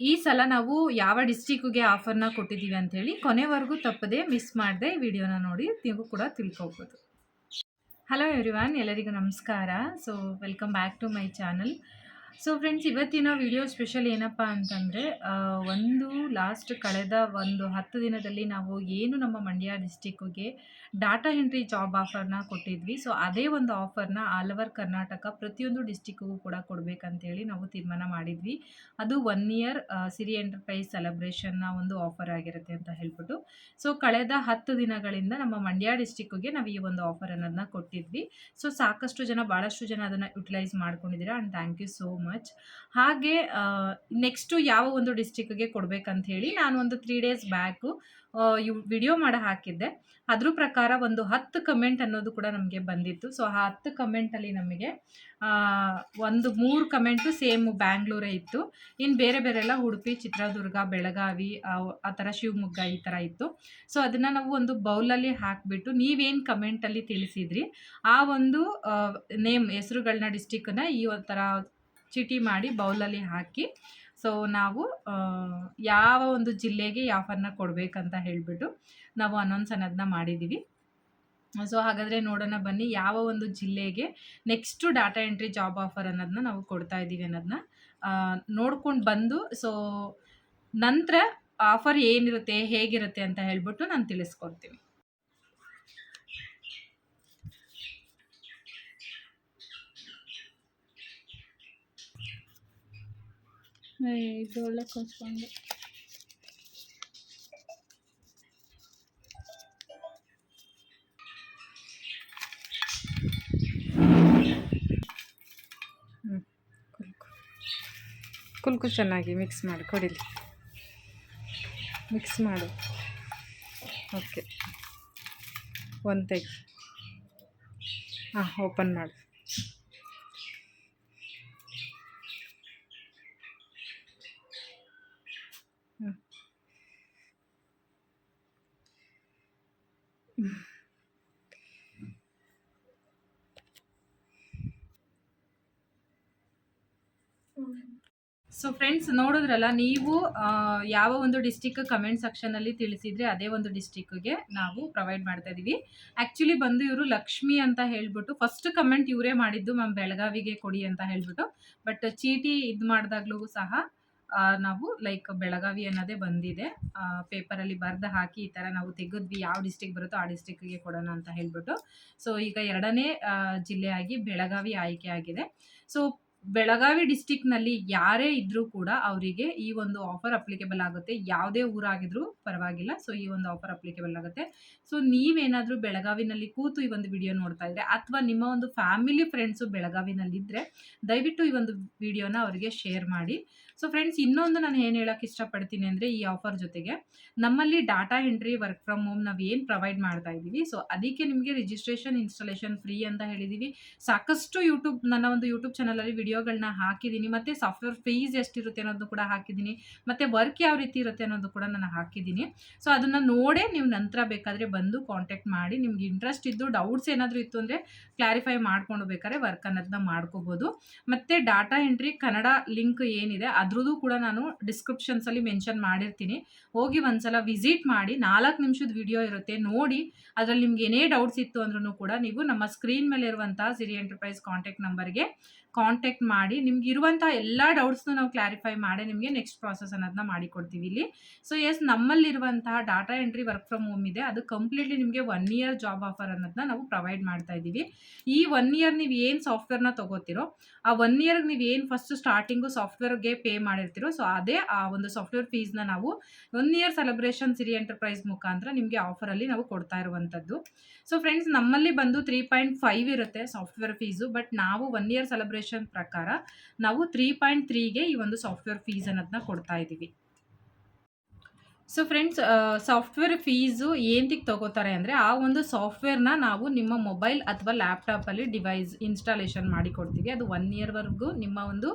ಈ ಸಲ ನಾವು ಯಾವ ಡಿಸ್ಟಿಕ್ಗೆ ಆಫರ್ನ ಕೊಟ್ಟಿದ್ದೀವಿ ಅಂಥೇಳಿ ಕೊನೆವರೆಗೂ ತಪ್ಪದೆ ಮಿಸ್ ಮಾಡದೆ ವಿಡಿಯೋನ ನೋಡಿ, ನೀವು ಕೂಡ ತಿಳ್ಕೊಬೋದು ಹಲೋ ಎವ್ರಿವಾನ್ ಎಲ್ಲರಿಗೂ ನಮಸ್ಕಾರ. So welcome back to my channel so friends ಇವತ್ತಿನ ವಿಡಿಯೋ ಸ್ಪೆಷಲ್ ಏನಪ್ಪ ಅಂತಂದರೆ ಒಂದು ಲಾಸ್ಟ್ ಕಳೆದ ಒಂದು ಹತ್ತು ದಿನದಲ್ಲಿ ನಾವು ಏನು ನಮ್ಮ ಮಂಡ್ಯ ಡಿಸ್ಟಿಕ್ಕಿಗೆ ಡಾಟಾ ಎಂಟ್ರಿ ಜಾಬ್ ಆಫರ್ನ ಕೊಟ್ಟಿದ್ವಿ. ಸೊ ಅದೇ ಒಂದು ಆಫರ್ನ ಆಲ್ ಓವರ್ ಕರ್ನಾಟಕ ಪ್ರತಿಯೊಂದು ಡಿಸ್ಟಿಕ್ಕಿಗೂ ಕೂಡ ಕೊಡಬೇಕಂತೇಳಿ ನಾವು ತೀರ್ಮಾನ ಮಾಡಿದ್ವಿ. ಅದು ಒನ್ ಇಯರ್ ಸಿರಿ ಎಂಟರ್ಪ್ರೈಸ್ ಸೆಲೆಬ್ರೇಷನ್ನ ಒಂದು ಆಫರ್ ಆಗಿರುತ್ತೆ ಅಂತ ಹೇಳ್ಬಿಟ್ಟು. ಸೊ ಕಳೆದ ಹತ್ತು ದಿನಗಳಿಂದ ನಮ್ಮ ಮಂಡ್ಯ ಡಿಸ್ಟಿಕ್ಕಿಗೆ ನಾವು ಈ ಒಂದು ಆಫರ್ ಅನ್ನೋದನ್ನ ಕೊಟ್ಟಿದ್ವಿ. ಸೊ ಸಾಕಷ್ಟು ಜನ ಭಾಳಷ್ಟು ಜನ ಅದನ್ನು ಯುಟಿಲೈಸ್ ಮಾಡ್ಕೊಂಡಿದ್ದೀರಾ and thank you so much ಹಾಗೆ ನೆಕ್ಸ್ಟು ಯಾವ ಒಂದು ಡಿಸ್ಟಿಕ್ಗೆ ಕೊಡ್ಬೇಕಂತ ಹೇಳಿ ನಾನು ಒಂದು ತ್ರೀ ಡೇಸ್ ಬ್ಯಾಕು ಇವ್ ವಿಡಿಯೋ ಮಾಡಿ ಹಾಕಿದ್ದೆ. ಅದ್ರ ಪ್ರಕಾರ ಒಂದು ಹತ್ತು ಕಮೆಂಟ್ ಅನ್ನೋದು ಕೂಡ ನಮಗೆ ಬಂದಿತ್ತು. ಸೊ ಆ ಹತ್ತು ಕಮೆಂಟಲ್ಲಿ ನಮಗೆ ಒಂದು ಮೂರು ಕಮೆಂಟು ಸೇಮ್ ಬ್ಯಾಂಗ್ಳೂರೇ ಇತ್ತು. ಇನ್ನು ಬೇರೆ ಬೇರೆ ಎಲ್ಲ ಉಡುಪಿ ಚಿತ್ರದುರ್ಗ ಬೆಳಗಾವಿ ಆ, ಥರ ಶಿವಮೊಗ್ಗ ಈ ಥರ ಇತ್ತು. ಸೊ ಅದನ್ನು ನಾವು ಒಂದು ಬೌಲಲ್ಲಿ ಹಾಕಿಬಿಟ್ಟು ನೀವೇನು ಕಮೆಂಟಲ್ಲಿ ತಿಳಿಸಿದ್ರಿ? ಆ ಒಂದು ನೇಮ್ ಹೆಸರುಗಳನ್ನ ಡಿಸ್ಟಿಕ್ಕನ್ನ ಈ ಥರ ಚೀಟಿ ಮಾಡಿ ಬೌಲಲ್ಲಿ ಹಾಕಿ. ಸೊ ನಾವು ಯಾವ ಒಂದು ಜಿಲ್ಲೆಗೆ ಯಾವ ಕೊಡಬೇಕಂತ ಹೇಳಿಬಿಟ್ಟು ನಾವು ಅನೌನ್ಸ್ ಅನ್ನೋದನ್ನ ಮಾಡಿದ್ದೀವಿ ಸೊ ಹಾಗಾದರೆ ನೋಡೋಣ ಬನ್ನಿ ಯಾವ ಒಂದು ಜಿಲ್ಲೆಗೆ next data entry job offer ಅನ್ನೋದನ್ನ ನಾವು ಕೊಡ್ತಾ ಇದ್ದೀವಿ ಅನ್ನೋದನ್ನ ನೋಡ್ಕೊಂಡು ಬಂದು ಸೊ ನಂತರ ಆಫರ್ ಏನಿರುತ್ತೆ, ಹೇಗಿರುತ್ತೆ ಅಂತ ಹೇಳಿಬಿಟ್ಟು ನಾನು ತಿಳಿಸ್ಕೊಡ್ತೀನಿ. ಇದು ಒಳ್ಳೆ ಕಲ್ಸ್ಕೊಂಡೆ ಕುಲ್ಕು. ಚೆನ್ನಾಗಿ ಮಿಕ್ಸ್ ಮಾಡಿ, ಕೊಡಿಲಿ. ಮಿಕ್ಸ್ ಮಾಡು. ಓಕೆ. ಒಂದು ತೆಗಿ. ಹಾಂ ಓಪನ್ ಮಾಡು. ಸೊ ಫ್ರೆಂಡ್ಸ್ ನೋಡಿದ್ರಲ್ಲ, ನೀವು ಯಾವ ಒಂದು ಡಿಸ್ಟಿಕ್ ಕಮೆಂಟ್ ಸೆಕ್ಷನಲ್ಲಿ ತಿಳಿಸಿದ್ರೆ ಅದೇ ಒಂದು ಡಿಸ್ಟಿಕ್ಗೆ ನಾವು ಪ್ರೊವೈಡ್ ಮಾಡ್ತಾ ಇದೀವಿ. ಆ್ಯಕ್ಚುಲಿ ಬಂದು ಇವರು ಲಕ್ಷ್ಮಿ ಅಂತ ಹೇಳ್ಬಿಟ್ಟು ಫಸ್ಟ್ ಕಮೆಂಟ್ ಇವರೇ ಮಾಡಿದ್ದು ಮ್ಯಾಮ್ ಬೆಳಗಾವಿಗೆ ಕೊಡಿ ಅಂತ ಹೇಳ್ಬಿಟ್ಟು ಬಟ್ ಚೀಟಿ ಇದು ಮಾಡಿದಾಗ್ಲೂ ಸಹ ನಾವು ಲೈಕ್ ಬೆಳಗಾವಿ ಅನ್ನೋದೇ ಬಂದಿದೆ. ಪೇಪರಲ್ಲಿ ಬರೆದು ಹಾಕಿ ಈ ಥರ ನಾವು ತೆಗೆದ್ವಿ, ಯಾವ ಡಿಸ್ಟಿಕ್ ಬರುತ್ತೋ ಆ ಡಿಸ್ಟಿಕ್ಗೆ ಕೊಡೋಣ ಅಂತ ಹೇಳ್ಬಿಟ್ಟು. ಸೊ ಈಗ ಎರಡನೇ ಜಿಲ್ಲೆಯಾಗಿ ಬೆಳಗಾವಿ ಆಯ್ಕೆ ಆಗಿದೆ. ಸೊ ಬೆಳಗಾವಿ ಡಿಸ್ಟಿಕ್ನಲ್ಲಿ ಯಾರೇ ಇದ್ರೂ ಕೂಡ ಅವರಿಗೆ ಈ ಒಂದು ಆಫರ್ ಅಪ್ಲಿಕೇಬಲ್ ಆಗುತ್ತೆ. ಯಾವುದೇ ಊರಾಗಿದ್ರೂ ಪರವಾಗಿಲ್ಲ. ಸೊ, ಈ ಒಂದು ಆಫರ್ ಅಪ್ಲಿಕೇಬಲ್ ಆಗುತ್ತೆ. ಸೊ, ನೀವೇನಾದರೂ ಬೆಳಗಾವಿನಲ್ಲಿ ಕೂತು ಈ ಒಂದು ವಿಡಿಯೋ ನೋಡ್ತಾ ಇದ್ರೆ, ಅಥವಾ ನಿಮ್ಮ ಒಂದು ಫ್ಯಾಮಿಲಿ ಫ್ರೆಂಡ್ಸು ಬೆಳಗಾವಿನಲ್ಲಿದ್ದರೆ ದಯವಿಟ್ಟು ಈ ಒಂದು ವಿಡಿಯೋನ ಅವರಿಗೆ ಶೇರ್ ಮಾಡಿ. ಸೊ, ಫ್ರೆಂಡ್ಸ್, ಇನ್ನೊಂದು ನಾನು ಏನು ಹೇಳೋಕ್ಕೆ ಇಷ್ಟಪಡ್ತೀನಿ ಅಂದರೆ, ಈ ಆಫರ್ ಜೊತೆಗೆ ನಮ್ಮಲ್ಲಿ data entry, work from home ನಾವು ಏನು ಪ್ರೊವೈಡ್ ಮಾಡ್ತಾ ಇದ್ದೀವಿ. ಸೊ, ಅದಕ್ಕೆ ನಿಮಗೆ ರಿಜಿಸ್ಟ್ರೇಷನ್, ಇನ್ಸ್ಟಾಲೇಷನ್ ಫ್ರೀ ಅಂತ ಹೇಳಿದ್ದೀವಿ ಸಾಕಷ್ಟು ಯೂಟ್ಯೂಬ್, ನನ್ನ ಒಂದು ಯೂಟ್ಯೂಬ್ ಚಾನಲಲ್ಲಿ ವಿಡಿಯೋಗಳನ್ನ ಹಾಕಿದ್ದೀನಿ, ಮತ್ತು ಸಾಫ್ಟ್ವೇರ್ ಫೀಸ್ ಎಷ್ಟಿರುತ್ತೆ ಅನ್ನೋದು ಕೂಡ ಹಾಕಿದ್ದೀನಿ, ಮತ್ತು ವರ್ಕ್ ಯಾವ ರೀತಿ ಇರುತ್ತೆ ಅನ್ನೋದು ಕೂಡ ನಾನು ಹಾಕಿದ್ದೀನಿ. ಸೊ ಅದನ್ನು ನೋಡೇ ನೀವು ನಂತರ ಬೇಕಾದರೆ ಬಂದು ಕಾಂಟ್ಯಾಕ್ಟ್ ಮಾಡಿ, ನಿಮ್ಗೆ ಇಂಟ್ರೆಸ್ಟ್ ಇದ್ದು ಡೌಟ್ಸ್ ಏನಾದರೂ ಇತ್ತು ಅಂದರೆ ಕ್ಲಾರಿಫೈ ಮಾಡ್ಕೊಂಡು ಬೇಕಾದ್ರೆ ವರ್ಕ್ ಅನ್ನೋದನ್ನ ಮಾಡ್ಕೋಬೋದು. ಮತ್ತು ಡಾಟಾ ಎಂಟ್ರಿ ಕನ್ನಡ ಲಿಂಕ್ ಏನಿದೆ, ಅದ್ರದ್ದು ಕೂಡ ನಾನು ಡಿಸ್ಕ್ರಿಪ್ಷನ್ಸಲ್ಲಿ ಮೆನ್ಷನ್ ಮಾಡಿರ್ತೀನಿ. ಹೋಗಿ ಒಂದ್ಸಲ ವಿಸಿಟ್ ಮಾಡಿ, ನಾಲ್ಕು ನಿಮಿಷದ ವಿಡಿಯೋ ಇರುತ್ತೆ, ನೋಡಿ ಅದರಲ್ಲಿ ನಿಮ್ಗೆ ಏನೇ ಡೌಟ್ಸ್ ಇತ್ತು ಅಂದ್ರೂ ಕೂಡ ನೀವು ನಮ್ಮ ಸ್ಕ್ರೀನ್ ಮೇಲೆ ಇರುವಂಥ ಸಿರಿ ಎಂಟರ್ಪ್ರೈಸ್ ಕಾಂಟ್ಯಾಕ್ಟ್ ನಂಬರ್ಗೆ ಕಾಂಟ್ಯಾಕ್ಟ್ ಮಾಡಿ ನಿಮ್ಗೆ ಇರುವಂಥ ಎಲ್ಲ ಡೌಟ್ಸ್ನು ನಾವು ಕ್ಲಾರಿಫೈ ಮಾಡಿ ನಿಮಗೆ ನೆಕ್ಸ್ಟ್ ಪ್ರಾಸೆಸ್ ಅನ್ನೋದನ್ನ ಮಾಡಿಕೊಡ್ತೀವಿ ಇಲ್ಲಿ. So yes ನಮ್ಮಲ್ಲಿರುವಂತಹ data entry work from home ಇದೆ. ಅದು ಕಂಪ್ಲೀಟ್ಲಿ ನಿಮಗೆ ಒನ್ ಇಯರ್ ಜಾಬ್ ಆಫರ್ ಅನ್ನೋದನ್ನ ನಾವು ಪ್ರೊವೈಡ್ ಮಾಡ್ತಾ ಇದ್ದೀವಿ. ಈ ಒನ್ ಇಯರ್ ನೀವು ಏನು ಸಾಫ್ಟ್ವೇರ್ನ ತೊಗೋತಿರೋ, ಆ ಒನ್ ಇಯರ್ಗೆ ನೀವು ಏನು ಫಸ್ಟ್ ಸ್ಟಾರ್ಟಿಂಗು ಸಾಫ್ಟ್ವೇರ್ಗೆ ಪೇ ಮಾಡಿರ್ತೀರೋ ಸೊ ಅದೇ ಆ ಒಂದು ಸಾಫ್ಟ್ವೇರ್ ಫೀಸ್ನ ನಾವು one year celebration Siri enterprise ಮುಖಾಂತರ ನಿಮಗೆ ಆಫರಲ್ಲಿ ನಾವು ಕೊಡ್ತಾ ಇರುವಂಥದ್ದು. ಸೊ ಫ್ರೆಂಡ್ಸ್ ನಮ್ಮಲ್ಲಿ ಬಂದು ತ್ರೀ ಪಾಯಿಂಟ್ ಫೈವ್ ಇರುತ್ತೆ ಸಾಫ್ಟ್ವೇರ್ ಫೀಸು ಬಟ್ ನಾವು ಒನ್ ಇಯರ್ ಸೆಲೆಬ್ರೇಷನ್ ಪ್ರಕಾರ ನಾವು ತ್ರೀ ಪಾಯಿಂಟ್ ತ್ರೀಗೆ ಈ ಒಂದು ಸಾಫ್ಟ್ವೇರ್ ಫೀಸ್ ಅನ್ನೋದನ್ನ ಕೊಡ್ತಾ ಇದ್ದೀವಿ ಸೊ ಫ್ರೆಂಡ್ಸ್ ಸಾಫ್ಟ್ವೇರ್ ಫೀಸು ಏನಕ್ಕೆ ತಗೋತಾರೆ ಅಂದರೆ ಆ ಒಂದು ಸಾಫ್ಟ್ವೇರ್ನ ನಾವು ನಿಮ್ಮ ಮೊಬೈಲ್ ಅಥವಾ ಲ್ಯಾಪ್ಟಾಪಲ್ಲಿ ಡಿವೈಸ್ ಇನ್ಸ್ಟಾಲೇಷನ್ ಮಾಡಿ ಕೊಡ್ತೀವಿ. ಅದು ಒನ್ ಇಯರ್ವರೆಗೂ ನಿಮ್ಮ ಒಂದು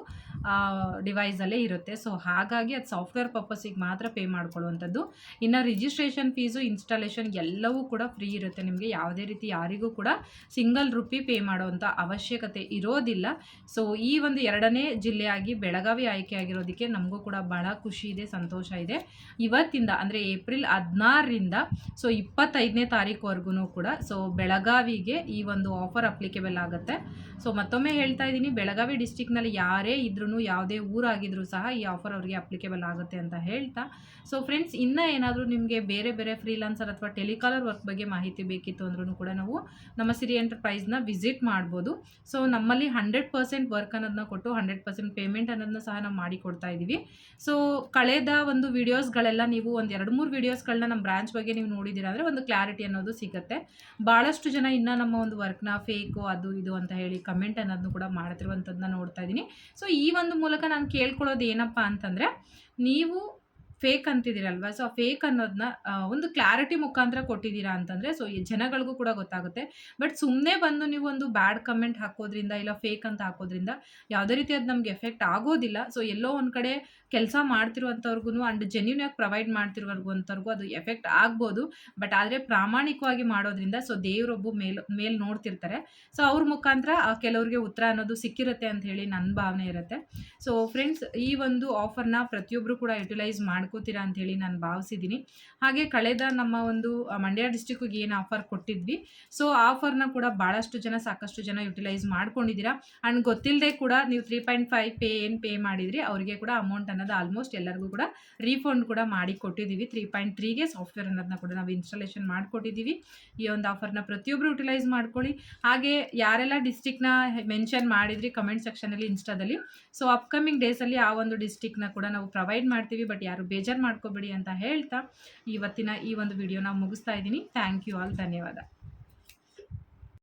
ಡಿವೈಸಲ್ಲೇ ಇರುತ್ತೆ. ಸೊ ಹಾಗಾಗಿ ಅದು ಸಾಫ್ಟ್ವೇರ್ ಪರ್ಪಸಿಗೆ ಮಾತ್ರ ಪೇ ಮಾಡ್ಕೊಳ್ಳುವಂಥದ್ದು. ಇನ್ನು ರಿಜಿಸ್ಟ್ರೇಷನ್ ಫೀಸು ಇನ್ಸ್ಟಾಲೇಷನ್ ಎಲ್ಲವೂ ಕೂಡ ಫ್ರೀ ಇರುತ್ತೆ. ನಿಮಗೆ ಯಾವುದೇ ರೀತಿ ಯಾರಿಗೂ ಕೂಡ ಸಿಂಗಲ್ ರುಪಿ ಪೇ ಮಾಡುವಂಥ ಅವಶ್ಯಕತೆ ಇರೋದಿಲ್ಲ. ಸೊ ಈ ಒಂದು ಎರಡನೇ ಜಿಲ್ಲೆಯಾಗಿ ಬೆಳಗಾವಿ ಆಯ್ಕೆ ಆಗಿರೋದಕ್ಕೆ ನಮಗೂ ಕೂಡ ಬಹಳ ಖುಷಿ ಇದೆ, ಸಂತೋಷ ಇದೆ. ಇವತ್ತಿಂದ ಅಂದರೆ ಏಪ್ರಿಲ್ ಹದಿನಾರರಿಂದ ಸೊ ಇಪ್ಪತ್ತೈದನೇ ತಾರೀಕುವರೆಗೂ ಕೂಡ ಸೊ ಬೆಳಗಾವಿಗೆ ಈ ಒಂದು ಆಫರ್ ಅಪ್ಲಿಕೇಬಲ್ ಆಗುತ್ತೆ. ಸೊ ಮತ್ತೊಮ್ಮೆ ಹೇಳ್ತಾ ಇದ್ದೀನಿ, ಬೆಳಗಾವಿ ಡಿಸ್ಟಿಕ್ನಲ್ಲಿ ಯಾರೇ ಇದ್ರೂ ಯಾವುದೇ ಊರಾಗಿದ್ರೂ ಸಹ ಈ ಆಫರ್ ಅವರಿಗೆ ಅಪ್ಲಿಕೇಬಲ್ ಆಗುತ್ತೆ ಅಂತ ಹೇಳ್ತಾ. ಸೊ ಫ್ರೆಂಡ್ಸ್ ಇನ್ನೂ ಏನಾದರೂ ನಿಮಗೆ ಬೇರೆ ಬೇರೆ ಫ್ರೀಲಾನ್ಸರ್ ಅಥವಾ ಟೆಲಿಕಾಲರ್ ವರ್ಕ್ ಬಗ್ಗೆ ಮಾಹಿತಿ ಬೇಕಿತ್ತು ಅಂದ್ರೂ ಕೂಡ ನಾವು ನಮ್ಮ ಸಿರಿ ಎಂಟರ್ಪ್ರೈಸ್ನ ವಿಸಿಟ್ ಮಾಡ್ಬೋದು. ಸೊ ನಮ್ಮಲ್ಲಿ ಹಂಡ್ರೆಡ್ ಪರ್ಸೆಂಟ್ ವರ್ಕ್ ಅನ್ನೋದನ್ನ ಕೊಟ್ಟು ಹಂಡ್ರೆಡ್ ಪರ್ಸೆಂಟ್ ಪೇಮೆಂಟ್ ಅನ್ನೋದನ್ನ ಸಹ ನಾವು ಮಾಡಿಕೊಡ್ತಾ ಇದ್ದೀವಿ ಸೊ ಕಳೆದ ಒಂದು ವಿಡಿಯೋಸ್ಗಳೆಲ್ಲ ನೀವು ಒಂದು ಎರಡು ಮೂರು ವೀಡಿಯೋಸ್ಗಳನ್ನ ನಮ್ಮ ಬ್ರಾಂಚ್ ಬಗ್ಗೆ ನೀವು ನೋಡಿದ್ದೀರಾ ಅಂದರೆ ಒಂದು ಕ್ಲಾರಿಟಿ ಅನ್ನೋದು ಸಿಗುತ್ತೆ. ಭಾಳಷ್ಟು ಜನ ಇನ್ನೂ ನಮ್ಮ ಒಂದು ವರ್ಕ್ನ ಫೇಕು ಅದು ಇದು ಅಂತ ಹೇಳಿ ಕಮೆಂಟ್ ಅನ್ನೋದನ್ನು ಕೂಡ ಮಾಡ್ತಿರುವಂಥದ್ದನ್ನ ನೋಡ್ತಾ ಇದ್ದೀನಿ ಸೊ ಈ ಒಂದು ಮೂಲಕ ನಾನು ಕೇಳ್ಕೊಳ್ಳೋದು ಏನಪ್ಪ ಅಂತಂದರೆ, ನೀವು ಫೇಕ್ ಅಂತಿದ್ದೀರಲ್ವಾ? ಸೊ ಫೇಕ್ ಅನ್ನೋದನ್ನ ಒಂದು ಕ್ಲಾರಿಟಿ ಮುಖಾಂತರ ಕೊಟ್ಟಿದ್ದೀರಾ ಅಂತಂದರೆ ಸೊ ಜನಗಳಿಗೂ ಕೂಡ ಗೊತ್ತಾಗುತ್ತೆ. ಬಟ್ ಸುಮ್ಮನೆ ಬಂದು ನೀವು ಒಂದು ಬ್ಯಾಡ್ ಕಮೆಂಟ್ ಹಾಕೋದ್ರಿಂದ ಇಲ್ಲ ಫೇಕ್ ಅಂತ ಹಾಕೋದ್ರಿಂದ ಯಾವುದೇ ರೀತಿ ಅದು ನಮ್ಗೆ ಎಫೆಕ್ಟ್ ಆಗೋದಿಲ್ಲ. ಸೊ ಎಲ್ಲೋ ಒಂದು ಕಡೆ ಕೆಲಸ ಮಾಡ್ತಿರುವಂಥವ್ರಿಗೂ ಆ್ಯಂಡ್ ಜೆನ್ಯೂನಾಗಿ ಪ್ರೊವೈಡ್ ಮಾಡ್ತಿರೋರ್ಗು ಅದು ಎಫೆಕ್ಟ್ ಆಗ್ಬೋದು. ಬಟ್ ಆದರೆ ಪ್ರಾಮಾಣಿಕವಾಗಿ ಮಾಡೋದ್ರಿಂದ ಸೊ ದೇವರೊಬ್ಬ ಮೇಲ್ ಮೇಲ್ ನೋಡ್ತಿರ್ತಾರೆ. ಸೊ ಅವ್ರ ಮುಖಾಂತರ ಕೆಲವ್ರಿಗೆ ಉತ್ತರ ಅನ್ನೋದು ಸಿಕ್ಕಿರುತ್ತೆ ಅಂತ ಹೇಳಿ ನನ್ನ ಭಾವನೆ ಇರುತ್ತೆ. ಸೊ ಫ್ರೆಂಡ್ಸ್ ಈ ಒಂದು ಆಫರ್ನ ಪ್ರತಿಯೊಬ್ಬರು ಕೂಡ ಯುಟಿಲೈಸ್ ಮಾಡ್ಕೋತೀರಾ ಅಂತ ಹೇಳಿ ನಾನು ಭಾವಿಸಿದ್ದೀನಿ. ಹಾಗೆ ಕಳೆದ ನಮ್ಮ ಒಂದು ಮಂಡ್ಯ ಡಿಸ್ಟಿಕ್ಕಿಗೆ ಏನು ಆಫರ್ ಕೊಟ್ಟಿದ್ವಿ. ಸೊ ಆಫರ್ನ ಕೂಡ ಭಾಳಷ್ಟು ಜನ, ಸಾಕಷ್ಟು ಜನ ಯುಟಿಲೈಸ್ ಮಾಡ್ಕೊಂಡಿದ್ದೀರಾ. ಆ್ಯಂಡ್ ಗೊತ್ತಿಲ್ಲದೆ ಕೂಡ ನೀವು ತ್ರೀ ಪಾಯಿಂಟ್ ಫೈವ್ ಪೇ, ಏನು ಪೇ ಮಾಡಿದ್ರಿ, ಅವರಿಗೆ ಕೂಡ ಅಮೌಂಟ್ ಅನ್ನೋದು ಆಲ್ಮೋಸ್ಟ್ ಎಲ್ಲರಿಗೂ ಕೂಡ ರೀಫಂಡ್ ಕೂಡ ಮಾಡಿ ಕೊಟ್ಟಿದ್ದೀವಿ. ತ್ರೀ ಪಾಯಿಂಟ್ ತ್ರೀಗೆ ಸಾಫ್ಟ್ವೇರ್ ಅನ್ನೋದನ್ನ ಕೂಡ ನಾವು ಇನ್ಸ್ಟಾಲೇಷನ್ ಮಾಡಿಕೊಟ್ಟಿದ್ದೀವಿ. ಈ ಒಂದು ಆಫರ್ನ ಪ್ರತಿಯೊಬ್ಬರು ಯುಟಿಲೈಸ್ ಮಾಡ್ಕೊಳ್ಳಿ. ಹಾಗೆ ಯಾರೆಲ್ಲ ಡಿಸ್ಟಿಕ್ನ ಮೆನ್ಷನ್ ಮಾಡಿದ್ರಿ ಕಮೆಂಟ್ ಸೆಕ್ಷನಲ್ಲಿ ಇನ್ಸ್ಟಾದಲ್ಲಿ ಸೊ ಅಪ್ಕಮಿಂಗ್ ಡೇಸಲ್ಲಿ ಆ ಒಂದು ಡಿಸ್ಟಿಕ್ನ ಕೂಡ ನಾವು ಪ್ರೊವೈಡ್ ಮಾಡ್ತೀವಿ. ಬಟ್ ಯಾರು ಬೇಜಾರು ಮಾಡ್ಕೋಬೇಡಿ ಅಂತ ಹೇಳ್ತಾ ಇವತ್ತಿನ ಈ ಒಂದು ವಿಡಿಯೋನ ಮುಗಿಸ್ತಾ ಇದ್ದೀನಿ. ಥ್ಯಾಂಕ್ ಯು ಆಲ್ ಧನ್ಯವಾದ.